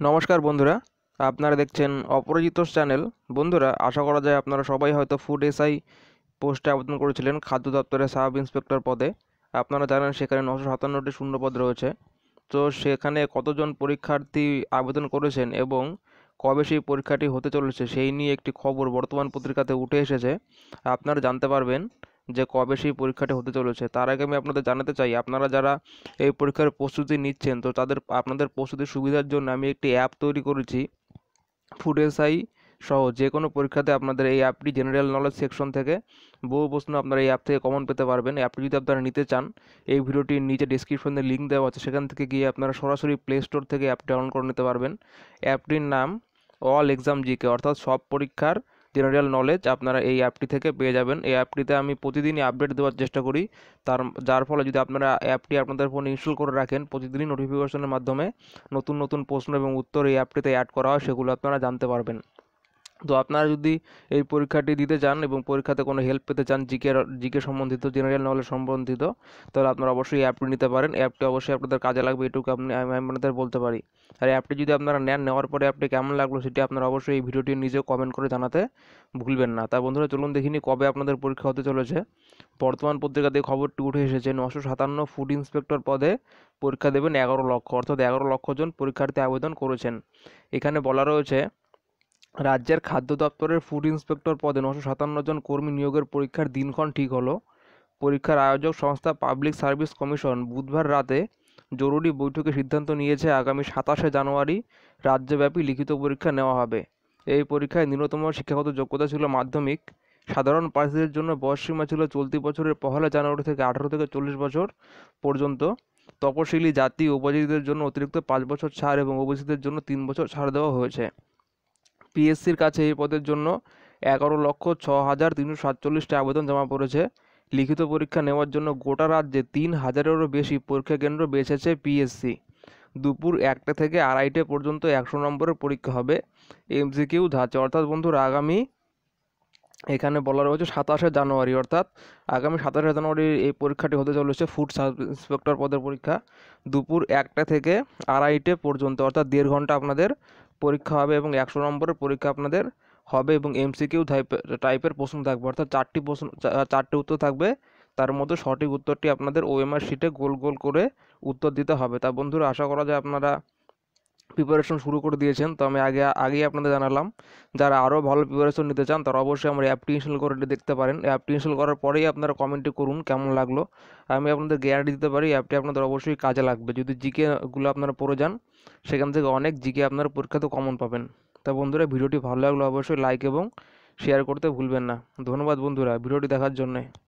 নমস্কার বন্ধুরা, আপনারা দেখছেন অপরাজিত চ্যানেল। বন্ধুরা, আশা করা যায় আপনারা সবাই হয়তো ফুড এসআই পোস্টে আবেদন করেছিলেন খাদ্য দপ্তরের সাব ইন্সপেক্টর পদে। আপনারা জানেন সেখানে নশো সাতান্নটি শূন্যপদ রয়েছে। তো সেখানে কতজন পরীক্ষার্থী আবেদন করেছেন এবং কবে সেই পরীক্ষাটি হতে চলেছে সেই নিয়ে একটি খবর বর্তমান পত্রিকাতে উঠে এসেছে। আপনারা জানতে পারবেন যে কবে সেই পরীক্ষাটি হতে চলেছে, তার আগে আমি আপনাদের জানাতে চাই, আপনারা যারা এই পরীক্ষার প্রস্তুতি নিচ্ছেন, তো তাদের, আপনাদের প্রস্তুতির সুবিধার জন্য আমি একটি অ্যাপ তৈরি করেছি ফুড এসআই সহ, যে কোনো পরীক্ষাতে আপনাদের এই অ্যাপটি জেনারেল নলেজ সেকশন থেকে বহু প্রশ্ন আপনারা এই অ্যাপ থেকে কমন পেতে পারবেন। অ্যাপটি যদি আপনারা নিতে চান, এই ভিডিওটির নিচে ডিসক্রিপশনে লিঙ্ক দেওয়া আছে, সেখান থেকে গিয়ে আপনারা সরাসরি প্লে স্টোর থেকে অ্যাপটি ডাউনলোড করে নিতে পারবেন। অ্যাপটির নাম অল এক্সাম জিকে অর্থাৎ সব পরীক্ষার জেনারেল নলেজ আপনারা এই অ্যাপটি থেকে পেয়ে যাবেন। এই অ্যাপটিতে আমি প্রতিদিনই আপডেট দেওয়ার চেষ্টা করি। তার, যার ফলে যদি আপনারা অ্যাপটি আপনাদের ফোনে ইনস্টল করে রাখেন, প্রতিদিনই নোটিফিকেশনের মাধ্যমে নতুন নতুন প্রশ্ন এবং উত্তর এই অ্যাপটিতে অ্যাড করা হয়, সেগুলো আপনারা জানতে পারবেন। তো আপনারা যদি এই পরীক্ষাটি দিতে চান এবং পরীক্ষাতে কোনো হেল্প পেতে চান জিকে জিকে সম্বন্ধিত জেনারেল নলেজ সম্বন্ধিত, তাহলে আপনারা অবশ্যই অ্যাপটি নিতে পারেন। অ্যাপটি অবশ্যই আপনাদের কাজে লাগবে, এটুকু আপনি, আমি আপনাদের বলতে পারি। আর অ্যাপটি যদি আপনারা নেন, নেওয়ার পরে অ্যাপটি কেমন লাগল সেটি আপনারা অবশ্যই এই ভিডিওটি নিজেও কমেন্ট করে জানাতে ভুলবেন না। তা বন্ধুরা, চলুন দেখিনি কবে আপনাদের পরীক্ষা হতে চলেছে। বর্তমান পত্রিকাতে খবরটি উঠে এসেছে, নশো সাতান্ন ফুড ইন্সপেক্টর পদে পরীক্ষা দেবেন এগারো লক্ষ, অর্থাৎ এগারো লক্ষ জন পরীক্ষার্থী আবেদন করেছেন। এখানে বলা রয়েছে রাজ্যের খাদ্য দপ্তরের ফুড ইন্সপেক্টর পদে নশো সাতান্ন জন কর্মী নিয়োগের পরীক্ষার দিনক্ষণ ঠিক হলো। পরীক্ষার আয়োজক সংস্থা পাবলিক সার্ভিস কমিশন বুধবার রাতে জরুরি বৈঠকে সিদ্ধান্ত নিয়েছে আগামী সাতাশে জানুয়ারি রাজ্যব্যাপী লিখিত পরীক্ষা নেওয়া হবে। এই পরীক্ষায় ন্যূনতম শিক্ষাগত যোগ্যতা ছিল মাধ্যমিক। সাধারণ প্রার্থীদের জন্য বয়সসীমা ছিল চলতি বছরের পহেলা জানুয়ারি থেকে আঠারো থেকে চল্লিশ বছর পর্যন্ত। তপশিলি জাতি উপজাতিদের জন্য অতিরিক্ত পাঁচ বছর ছাড় এবং ওবিসিদের জন্য তিন বছর ছাড় দেওয়া হয়েছে। পিএসসির কাছে এই পদের জন্য এগারো লক্ষ ছ হাজার তিনশো সাতচল্লিশটি আবেদন জমা পড়েছে। লিখিত পরীক্ষা নেওয়ার জন্য গোটা রাজ্যে তিন হাজারেরও বেশি পরীক্ষা কেন্দ্র বেছেছে পিএসসি দুপুর একটা থেকে আড়াইটে পর্যন্ত একশো নম্বরের পরীক্ষা হবে। এমসিকিউ ধাঁচে। অর্থাৎ বন্ধুরা, আগামী এখানে বলা রয়েছে সাতাশে জানুয়ারি, অর্থাৎ আগামী সাতাশে জানুয়ারি এই পরীক্ষাটি হতে চলেছে ফুড সাব ইন্সপেক্টর পদের পরীক্ষা। দুপুর একটা থেকে আড়াইটে পর্যন্ত, অর্থাৎ দেড় ঘণ্টা আপনাদের পরীক্ষা হবে এবং একশো নম্বরের পরীক্ষা আপনাদের হবে এবং এমসিকিউ টাইপের প্রশ্ন থাকবে। অর্থাৎ চারটি প্রশ্ন চারটি উত্তর থাকবে। তার মধ্যে সঠিক উত্তরটি আপনাদের ওএমআর শিটে গোল গোল করে উত্তর দিতে হবে। তা বন্ধুরা, আশা করা যায় আপনারা প্রিপারেশন শুরু করে দিয়েছেন। তো আমি আগে, আগেই আপনাদের জানালাম, যারা আরও ভালো প্রিপারেশন নিতে চান, তারা অবশ্যই আমার অ্যাপটি ইনস্টল করে দেখতে পারেন। অ্যাপটি ইনস্টল করার পরেই আপনারা কমেন্টটি করুন, কেমন লাগল। আমি আপনাদের গ্যারান্টি দিতে পারি অ্যাপটি আপনাদের অবশ্যই কাজে লাগবে। যদি জিকেগুলো আপনারা পড়ে যান, সেখান থেকে অনেক জিকে আপনারা পরীক্ষাতে কমন পাবেন। তা বন্ধুরা, ভিডিওটি ভালো লাগল অবশ্যই লাইক এবং শেয়ার করতে ভুলবেন না। ধন্যবাদ বন্ধুরা, ভিডিওটি দেখার জন্যে।